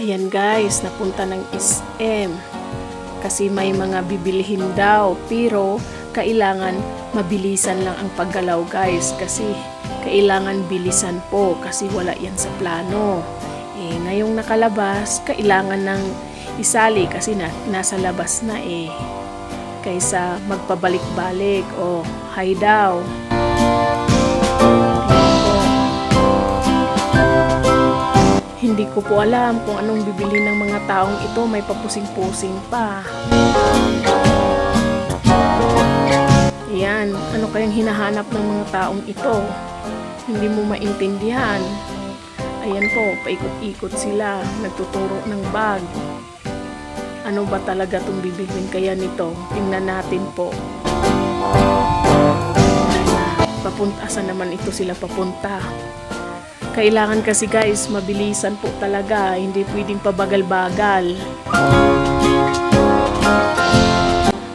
Ayan guys, napunta ng SM. Kasi may mga bibilihin daw. Pero kailangan mabilisan lang ang paggalaw guys. Kasi kailangan bilisan po kasi wala yan sa plano. Eh, ngayong nakalabas, kailangan ng isali kasi na, nasa labas na eh. Kaysa magpabalik-balik o hi daw. Ko po alam kung anong bibili ng mga taong ito. May papusing-pusing pa. Ayan, ano kayang hinahanap ng mga taong ito? Hindi mo maintindihan. Ayan po, paikot-ikot sila, nagtuturo ng bag. Ano ba talaga itong bibilin kaya nito? Tingnan natin po. Papunta, saan naman ito sila papunta? Kailangan kasi guys, mabilisan po talaga. Hindi pwedeng pabagal-bagal.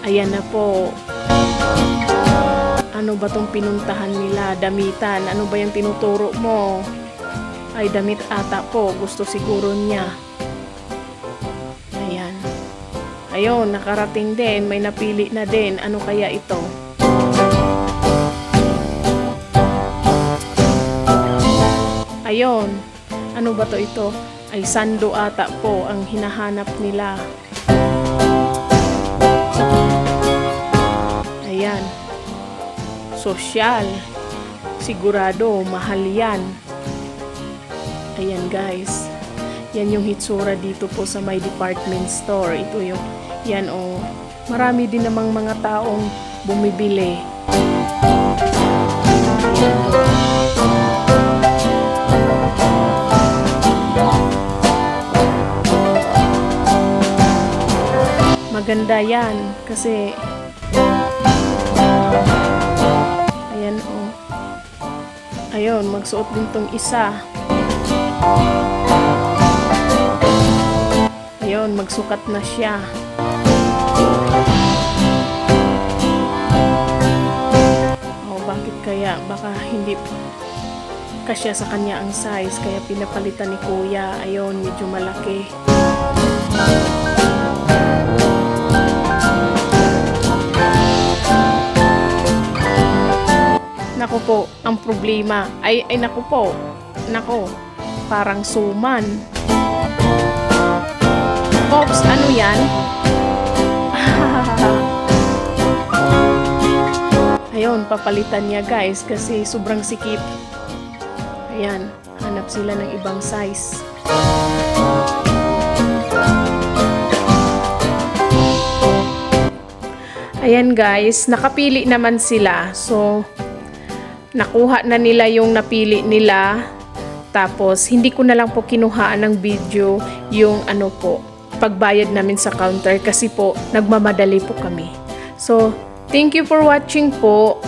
Ayan na po. Ano ba tong pinuntahan nila? Damitan. Ano ba yung tinuturo mo? Ay, damit ata po. Gusto siguro niya. Ayan. Ayun, nakarating din. May napili na din. Ano kaya ito? Ayon, ano ba to ito? Ay sando ata po ang hinahanap nila. Ayan. Sosyal. Sigurado, mahal yan. Ayan guys. Yan yung hitsura dito po sa my department store. Ito yung, yan o. Oh, marami din namang mga taong bumibili. Ayan o. maganda yan. Kasi ayan oh. Ayun magsuot din tong isa. Ayun magsukat na siya. Oh bakit kaya? Baka hindi kasya sa kanya ang size kaya pinapalitan ni kuya. Ayun medyo malaki problema ay, ay naku po, naku, parang suman. Oops, ano yan? Ayun, papalitan niya guys kasi sobrang sikip. Ayan, hanap sila ng ibang size. Ayan guys, nakapili naman sila. So, nakuha na nila yung napili nila. Tapos, hindi ko na lang po kinuhaan ng video yung ano po, pagbayad namin sa counter kasi po, nagmamadali po kami. So, thank you for watching po.